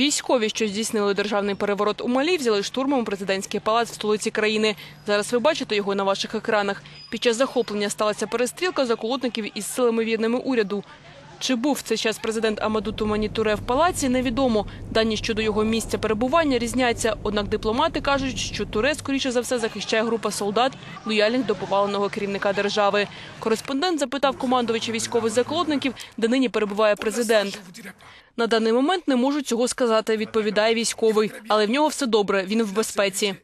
Військові, що здійснили державний переворот у Малі, взяли штурмом президентський палац в столиці країни. Зараз ви бачите його на ваших екранах. Під час захоплення сталася перестрілка заколотників із силами вірними уряду. Чи був в цей час президент Амаду Тумані Туре в палаці, невідомо. Дані щодо його місця перебування різняться. Однак дипломати кажуть, що Туре, скоріше за все, захищає група солдат, лояльних до поваленого керівника держави. Кореспондент запитав командувача військових заколотників, де нині перебуває президент. На даний момент не можуть цього сказати, відповідає військовий. Але в нього все добре, він в безпеці.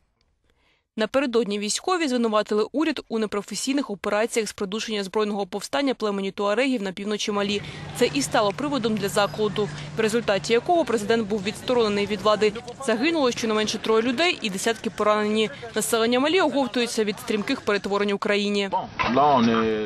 Напередодні військові звинуватили уряд у непрофесійних операціях з придушення збройного повстання племені туарегів на півночі Малі. Це і стало приводом для заколоту, в результаті якого президент був відсторонений від влади. Загинуло щонайменше троє людей і десятки поранені. Населення Малі оговтується від стрімких перетворень у країні.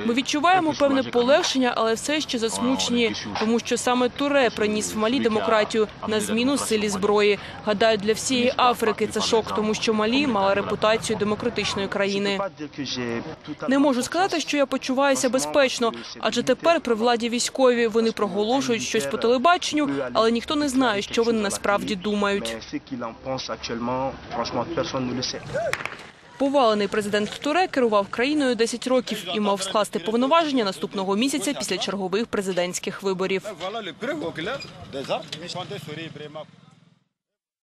Ми відчуваємо певне полегшення, але все ще засмучені, тому що саме Туре приніс в Малі демократію на зміну силі зброї. Гадаю, для всієї Африки це шок, тому що Малі мала репутацію демократичної країни. Не можу сказати, що я почуваюся безпечно, адже тепер при владі військові вони проголошують щось по телебаченню, але ніхто не знає, що вони насправді думають. Повалений президент Туре керував країною 10 років і мав скласти повноваження наступного місяця після чергових президентських виборів.